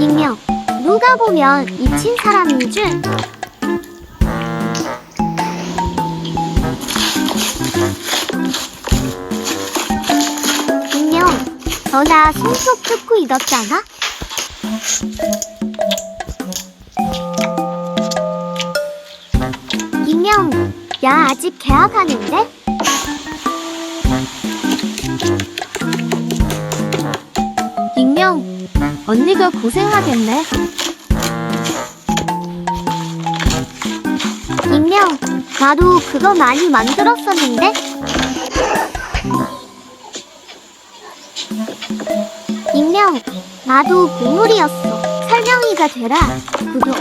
익명. 누가 보면 미친 사람인 줄. 익명 너나 손톱 뜯고 잃었잖아? 익명 야 아직 계약하는데? 언니가 고생하겠네. 익명, 나도 그거 많이 만들었었는데? 익명, 나도 보물이었어. 설명이가 되라. 구독.